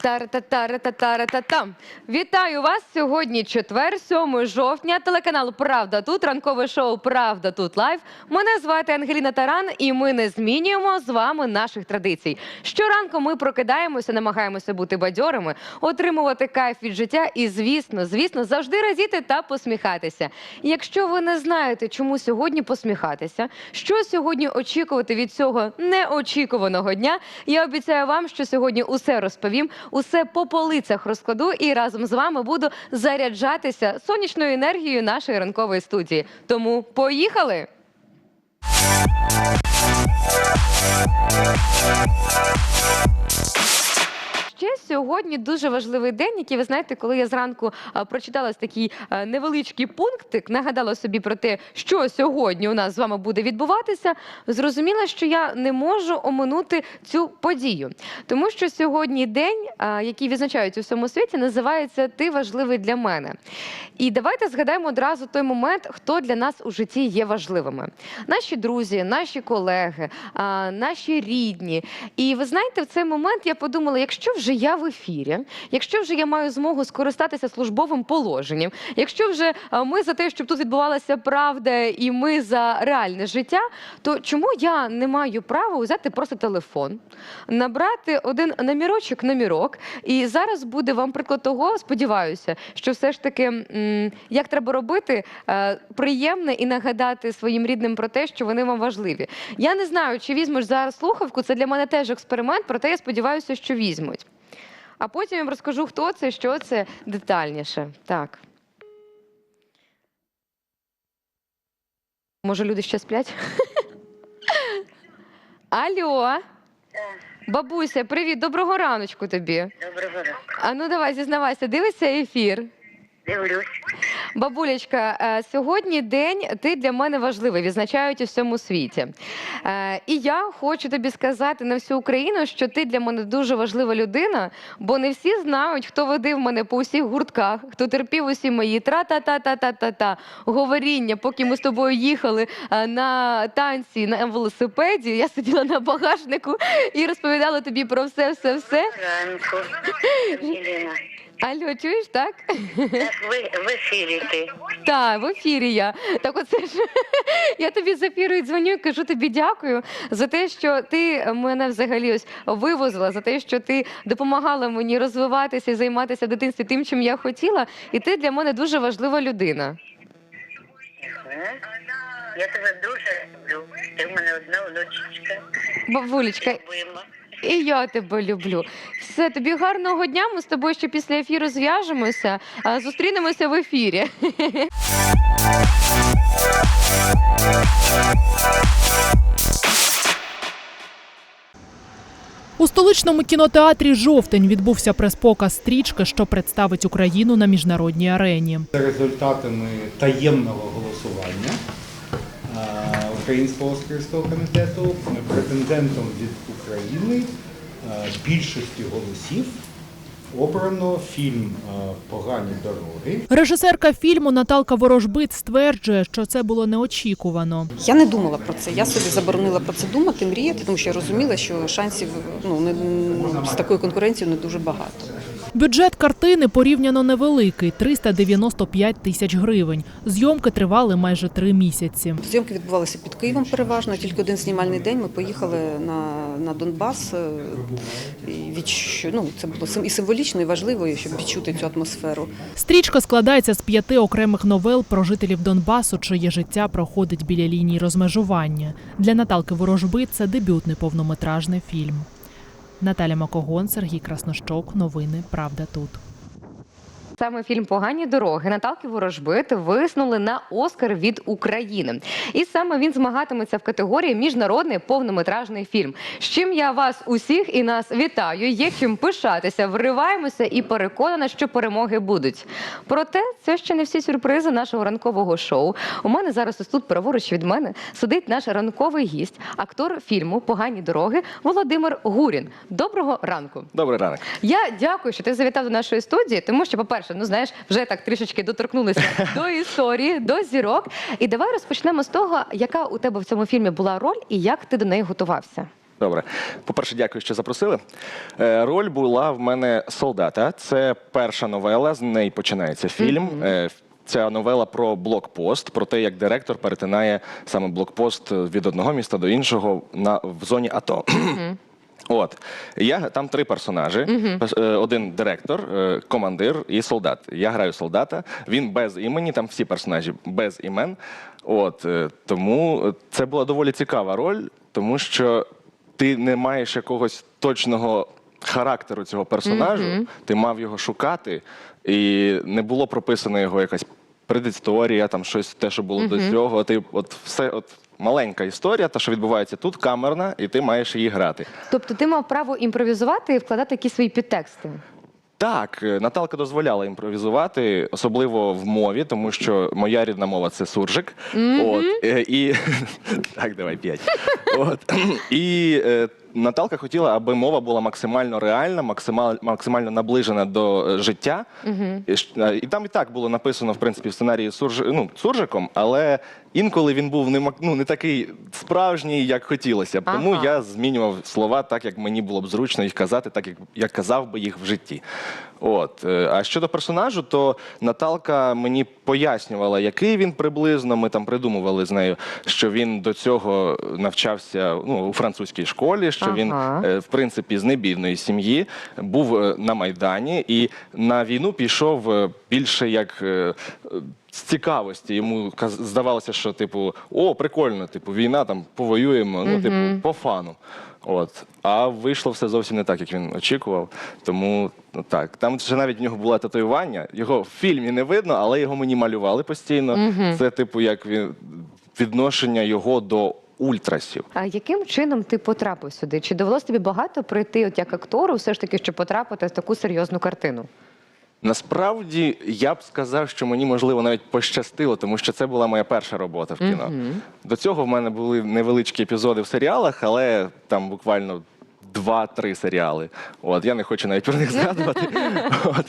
Тарататарататарататам. Вітаю вас сьогодні четвер, 7 жовтня. Телеканал Правда тут. Ранкове шоу Правда тут лайв. Мене звати Ангеліна Таран, і ми не змінюємо з вами наших традицій. Щоранку ми прокидаємося, намагаємося бути бадьорими, отримувати кайф від життя і, звісно, звісно, завжди радіти та посміхатися. Якщо ви не знаєте, чому сьогодні посміхатися, що сьогодні очікувати від цього неочікуваного дня, я обіцяю вам, що сьогодні усе розповім, усе по полицях розкладу і разом з вами буду заряджатися сонячною енергією нашої ранкової студії. Тому поїхали! Ще сьогодні дуже важливий день, який ви знаєте, коли я зранку прочитала такий невеличкий пунктик, нагадала собі про те, що сьогодні у нас з вами буде відбуватися. Зрозуміла, що я не можу оминути цю подію, тому що сьогодні день, який відзначають у всьому світі, називається Ти важливий для мене. І давайте згадаємо одразу той момент, хто для нас у житті є важливими. Наші друзі, наші колеги, наші рідні. І ви знаєте, в цей момент я подумала, якщо вже я в ефірі, якщо вже я маю змогу скористатися службовим положенням, якщо вже ми за те, щоб тут відбувалася правда, і ми за реальне життя, то чому я не маю права взяти просто телефон, набрати один намірочок намірок, і зараз буде вам приклад того, сподіваюся, що все ж таки як треба робити е, приємне і нагадати своїм рідним про те, що вони вам важливі. Я не знаю, чи візьмеш зараз слухавку. Це для мене теж експеримент, проте я сподіваюся, що візьмуть. А потім я вам розкажу, хто це, що це детальніше. Так. Може, люди ще сплять? Алло. Бабуся, привіт, доброго раночку тобі. Доброго ранку. А ну давай зізнавайся, дивишся ефір. Дивлюсь. Бабулечка, е, сьогодні день ти для мене важливий, відзначають у всьому світі. Е, І я хочу тобі сказати на всю Україну, що ти для мене дуже важлива людина, бо не всі знають, хто водив мене по усіх гуртках, хто терпів усі мої тра-та-та-та-та-та-та говоріння, поки ми з тобою їхали е, на танці на велосипеді. Я сиділа на багажнику і розповідала тобі про все, все, все. Ранку. Алло, чуєш, так? Так, ви в ефірі ти. Так, в ефірі я. Так оце ж я тобі з ефіру і дзвоню і кажу тобі дякую за те, що ти мене взагалі ось вивозила, за те, що ти допомагала мені розвиватися і займатися в дитинстві тим, чим я хотіла. І ти для мене дуже важлива людина. Я тебе дуже люблю. Ти в мене одна внучечка. Бабулечка, Любима. І я тебе люблю. Все, тобі гарного дня. Ми з тобою ще після ефіру зв'яжемося, а, зустрінемося в ефірі. У столичному кінотеатрі Жовтень відбувся прес-показ стрічки, що представить Україну на міжнародній арені. За результатами таємного голосування Українського Оскарського комітету претендентом від України е, більшості голосів обрано фільм е, Погані дороги. Режисерка фільму Наталка Ворожбит стверджує, що це було неочікувано. Я не думала про це. Я собі заборонила про це думати, мріяти, тому що я розуміла, що шансів ну не з такою конкуренцією не дуже багато. Бюджет картини порівняно невеликий 395 тисяч гривень. Зйомки тривали майже три місяці. Зйомки відбувалися під Києвом переважно. Тільки один знімальний день ми поїхали на, на Донбас. е, І відч... ну, це було і символічно, і важливо, щоб відчути цю атмосферу. Стрічка складається з п'яти окремих новел про жителів Донбасу, чиє життя проходить біля лінії розмежування. Для Наталки Ворожбит це дебютний повнометражний фільм. Наталя Макогон, Сергій Краснощок. Новини Правда тут. Саме фільм Погані дороги Наталки Ворожбит висунули на Оскар від України. І саме він змагатиметься в категорії міжнародний повнометражний фільм. З чим я вас усіх і нас вітаю. Є чим пишатися, вриваємося і переконана, що перемоги будуть. Проте це ще не всі сюрпризи нашого ранкового шоу. У мене зараз ось тут праворуч від мене сидить наш ранковий гість, актор фільму Погані дороги Володимир Гурін. Доброго ранку. Добрий ранок. Я дякую, що ти завітав до нашої студії, тому що, по-перше, ну знаєш, вже так трішечки доторкнулися до історії, до зірок. І давай розпочнемо з того, яка у тебе в цьому фільмі була роль і як ти до неї готувався. Добре. По-перше, дякую, що запросили. Е, роль була в мене солдата. Це перша новела, з неї починається фільм. Е, Ця новела про блокпост, про те, як директор перетинає саме блокпост від одного міста до іншого на в зоні АТО. От я там три персонажі: Пес- е, один директор, е, командир і солдат. Я граю солдата. Він без імені, там всі персонажі без імен. От е, тому це була доволі цікава роль, тому що ти не маєш якогось точного характеру цього персонажу. Ти мав його шукати, і не було прописано його якась предісторія, там щось те, що було до цього. Ти от все, от маленька історія, та що відбувається тут, камерна, і ти маєш її грати. Тобто ти мав право імпровізувати і вкладати якісь свої підтексти. Так, е, Наталка дозволяла імпровізувати, особливо в мові, тому що моя рідна мова це суржик. От, е, і так, давай п'ять. От, і е, Наталка хотіла, аби мова була максимально реальна, максимально, максимально наближена до е, життя. І, ж- е, і там і так було написано, в принципі, в сценарії сурж, ну, суржиком, але інколи він був не, мак- ну, не такий справжній, як хотілося б. Тому Ага. я змінював слова так, як мені було б зручно їх казати, так як я казав би їх в житті. От. е, А щодо персонажу, то Наталка мені пояснювала, який він приблизно. Ми там придумували з нею, що він до цього навчався ну, у французькій школі, що він, Ага. він, в принципі, з небідної сім'ї, був е, на Майдані і на війну пішов е, більше як. З цікавості йому здавалося, що типу, о, прикольно, типу, війна там повоюємо, ну, типу, по фану. От. А вийшло все зовсім не так, як він очікував. Тому ну, так. Там ще навіть в нього було татуювання. Його в фільмі не видно, але його мені малювали постійно. Це, типу, як він, відношення його до ультрасів. А яким чином ти потрапив сюди? Чи довелося тобі багато пройти, от як актору, все ж таки, щоб потрапити в таку серйозну картину? Насправді я б сказав, що мені можливо навіть пощастило, тому що це була моя перша робота в кіно. До цього в мене були невеличкі епізоди в серіалах, але там буквально. Два-три серіали. От я не хочу навіть про них згадувати. От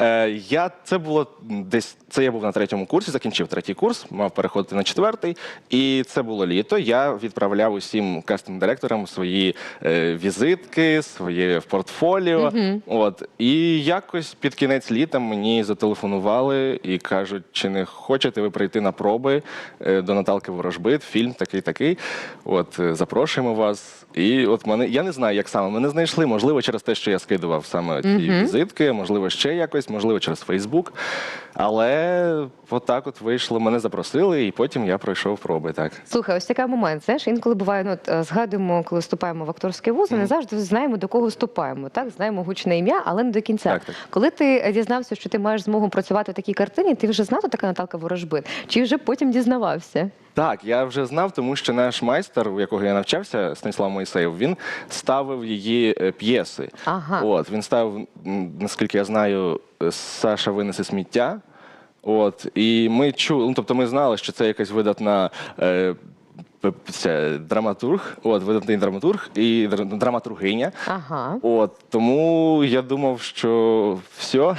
е, я це було десь. Це я був на третьому курсі, закінчив третій курс, мав переходити на четвертий. І це було літо. Я відправляв усім кастинг-директорам свої е, візитки, своє портфоліо. От і якось під кінець літа мені зателефонували і кажуть, чи не хочете ви прийти на проби е, до Наталки Ворожбит, фільм такий такий. От е, запрошуємо вас. І от мене я не знаю, як саме мене знайшли. Можливо, через те, що я скидував саме ці візитки, можливо, ще якось, можливо, через Фейсбук. Але отак от вийшло, мене запросили, і потім я пройшов проби. Так. Слухай, ось такий момент. Знаєш, інколи буває, ну от, е, згадуємо, коли вступаємо в акторське вуз, не завжди знаємо, до кого вступаємо. Так, знаємо гучне ім'я, але не до кінця. Так, так. Коли ти дізнався, що ти маєш змогу працювати в такій картині, ти вже знав, така Наталка Ворожбит? Чи вже потім дізнавався? Так, я вже знав, тому що наш майстер, у якого я навчався, Станіслав Моїсеєв, він ставив її е, п'єси. Ага. От він ставив, м, наскільки я знаю, Саша винесе сміття. От, і ми чули, ну, тобто ми знали, що це якась видатна. Е, п- це драматург, от видатний драматург і др- драматургиня. Ага. От тому я думав, що все,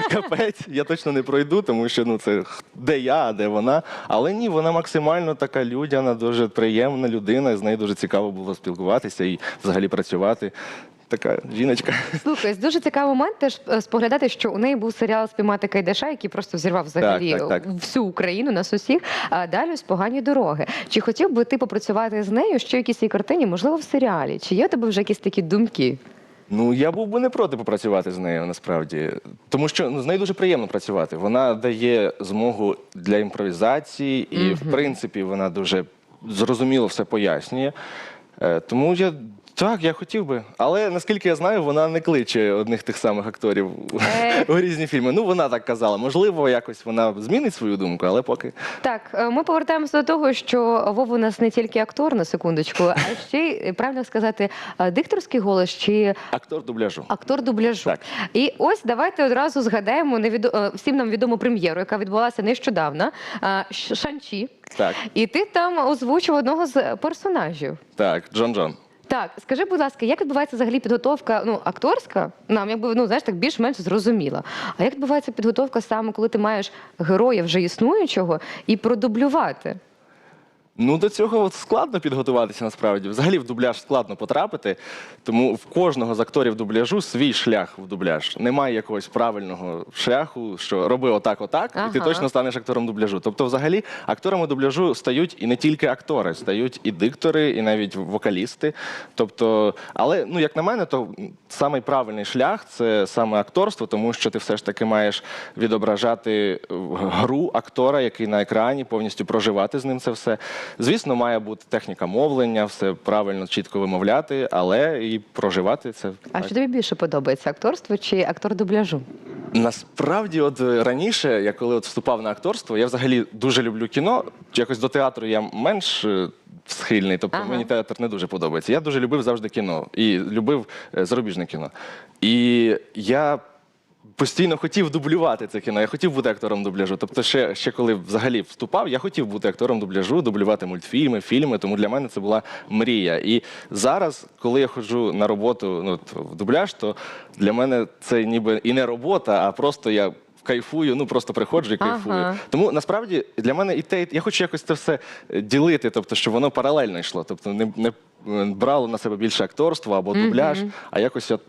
капець, я точно не пройду, тому що ну це де я, а де вона. Але ні, вона максимально така людяна, дуже приємна людина. З нею дуже цікаво було спілкуватися і взагалі працювати. Така жіночка. Слухай, дуже цікавий момент теж е, споглядати, що у неї був серіал Спіймати Кайдаша, який просто взірвав взагалі Так, так, так. всю Україну, нас усіх. А далі ось погані дороги. Чи хотів би ти попрацювати з нею ще в якійсь її картині, можливо, в серіалі? Чи є у тебе вже якісь такі думки? Ну я був би не проти попрацювати з нею насправді, тому що ну, з нею дуже приємно працювати. Вона дає змогу для імпровізації, і в принципі вона дуже зрозуміло все пояснює. Е, Тому я Так, я хотів би. Але наскільки я знаю, вона не кличе одних тих самих акторів Е. у різні фільми. Ну, вона так казала. Можливо, якось вона змінить свою думку, але поки. Так, е, ми повертаємося до того, що Вов у нас не тільки актор на секундочку, а ще й е, правильно сказати, е, дикторський голос чи Актор дубляжу. актор дубляжу. Так. І ось давайте одразу згадаємо невідо... е, всім нам відому прем'єру, яка відбулася нещодавно. е, Ш- Шанчі. Так, І ти там озвучив одного з персонажів. так, Джон Джон. Так, скажи, будь ласка, як відбувається взагалі підготовка ну, акторська? Нам якби ну знаєш так більш-менш зрозуміла. А як відбувається підготовка саме, коли ти маєш героя вже існуючого і продублювати? Ну, до цього от складно підготуватися насправді. Взагалі в дубляж складно потрапити, тому в кожного з акторів дубляжу свій шлях в дубляж. Немає якогось правильного шляху, що роби отак, отак, і ти Ага. точно станеш актором дубляжу. Тобто, взагалі, акторами дубляжу стають і не тільки актори, стають і диктори, і навіть вокалісти. Тобто, але ну як на мене, то самий правильний шлях це саме акторство, тому що ти все ж таки маєш відображати е, гру актора, який на екрані, повністю проживати з ним це все. Звісно, має бути техніка мовлення, все правильно, чітко вимовляти, але і проживати це. А так. що тобі більше подобається акторство чи актор дубляжу? Насправді, от е, раніше, я коли от вступав на акторство, я взагалі дуже люблю кіно. Якось до театру я менш е, схильний, тобто Ага. мені театр не дуже подобається. Я дуже любив завжди кіно і любив е, зарубіжне кіно. І я постійно хотів дублювати це кіно. Я хотів бути актором дубляжу. Тобто, ще, ще коли взагалі вступав, я хотів бути актором дубляжу, дублювати мультфільми, фільми. Тому для мене це була мрія. І зараз, коли я ходжу на роботу ну, в дубляж, то для мене це ніби і не робота, а просто я. Кайфую, ну просто приходжу і кайфую. Ага. Тому насправді для мене і те, і я хочу якось це все ділити, тобто, щоб воно паралельно йшло. Тобто не, не брало на себе більше акторство або дубляж, а якось от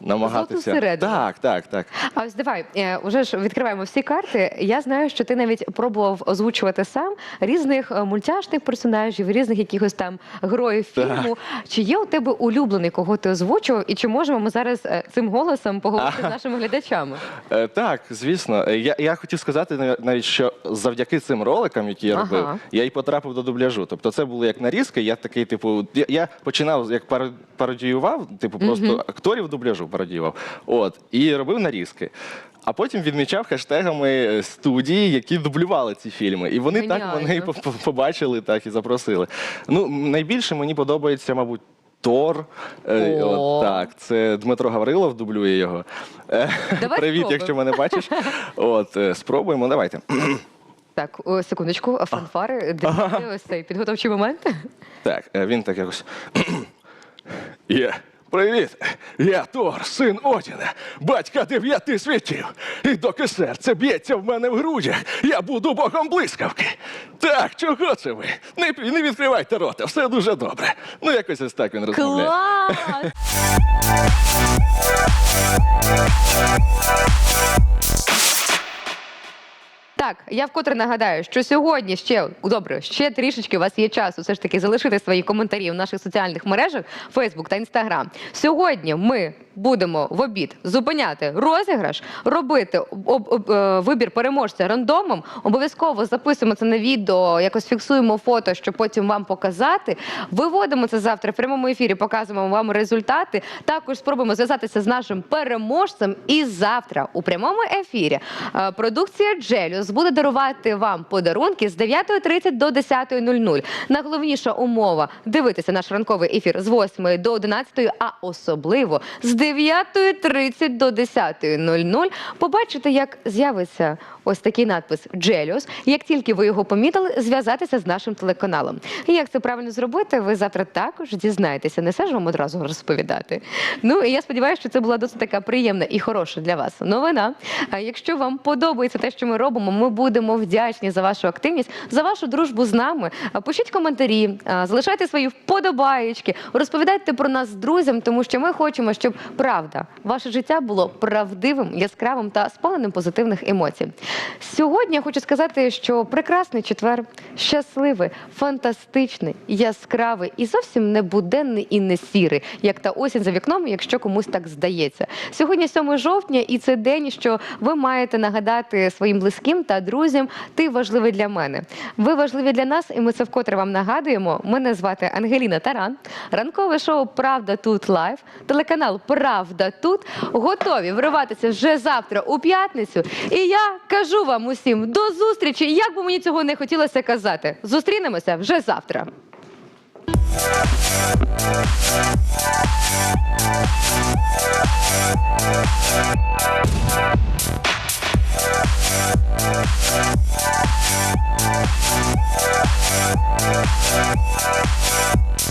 намагатися. Так, так, так. А ось давай, е, уже ж відкриваємо всі карти. Я знаю, що ти навіть пробував озвучувати сам різних е, мультяшних персонажів, різних якихось там героїв фільму. Чи є у тебе улюблений, кого ти озвучував, і чи можемо ми зараз е, цим голосом поговорити з нашими глядачами? Е, так, звісно. Е, Я, я хотів сказати нав- навіть, що завдяки цим роликам, які я Ага. робив, я й потрапив до дубляжу. Тобто це були як нарізки. Я такий, типу, я, я починав як паро- пародіював, типу, просто акторів дубляжу пародіював. От, і робив нарізки. А потім відмічав хештегами е, студії, які дублювали ці фільми. І вони так вони і Геніально. по- по- побачили, так і запросили. Ну, найбільше мені подобається, мабуть. Тор, Е, О. от так, це Дмитро Гаврилов дублює його. Е, Давай Привіт, спробуємо. якщо мене бачиш. От, е, спробуємо, давайте. Так, о, секундочку, фанфари, дивіться, ось цей підготовчий момент. Так, е, він так якось. Є. Привіт! Я Тор, син Одіна, батька дев'яти світів. І доки серце б'ється в мене в грудях, я буду богом блискавки. Так, чого це ви? Не, пі- не відкривайте рота, все дуже добре. Ну, якось ось так він розмовляє. Клас! Так, я вкотре нагадаю, що сьогодні ще добре, ще трішечки у вас є часу все ж таки залишити свої коментарі в наших соціальних мережах Facebook та Instagram. Сьогодні ми будемо в обід зупиняти розіграш, робити об- об- е, вибір переможця рандомом. Обов'язково записуємо це на відео, якось фіксуємо фото, щоб потім вам показати. Виводимо це завтра в прямому ефірі, показуємо вам результати. Також спробуємо зв'язатися з нашим переможцем. І завтра у прямому ефірі е, продукція Джеліус буде дарувати вам подарунки з 9.30 до 10.00. Найголовніша умова дивитися наш ранковий ефір з 8 до 11, а особливо з 9.30 до 10.00. Побачите, як з'явиться ось такий надпис Джеліус. Як тільки ви його помітили, зв'язатися з нашим телеканалом. І як це правильно зробити, ви завтра також дізнаєтеся. Не все ж вам одразу розповідати. Ну і я сподіваюся, що це була досить така приємна і хороша для вас новина. А якщо вам подобається те, що ми робимо, ми будемо вдячні за вашу активність, за вашу дружбу з нами. Пишіть коментарі, залишайте свої вподобаєчки, розповідайте про нас друзям, тому що ми хочемо, щоб правда. Ваше життя було правдивим, яскравим та сповненим позитивних емоцій. Сьогодні я хочу сказати, що прекрасний четвер, щасливий, фантастичний, яскравий і зовсім не буденний і не сірий, як та осінь за вікном, якщо комусь так здається. Сьогодні 7 жовтня, і це день, що ви маєте нагадати своїм близьким та друзям. Ти важливий для мене. Ви важливі для нас, і ми це вкотре вам нагадуємо. Мене звати Ангеліна Таран. Ранкове шоу Правда тут лайв. Телеканал правда тут. Готові вриватися вже завтра у п'ятницю. І я кажу вам усім до зустрічі. Як би мені цього не хотілося казати, зустрінемося вже завтра. We'll be right back.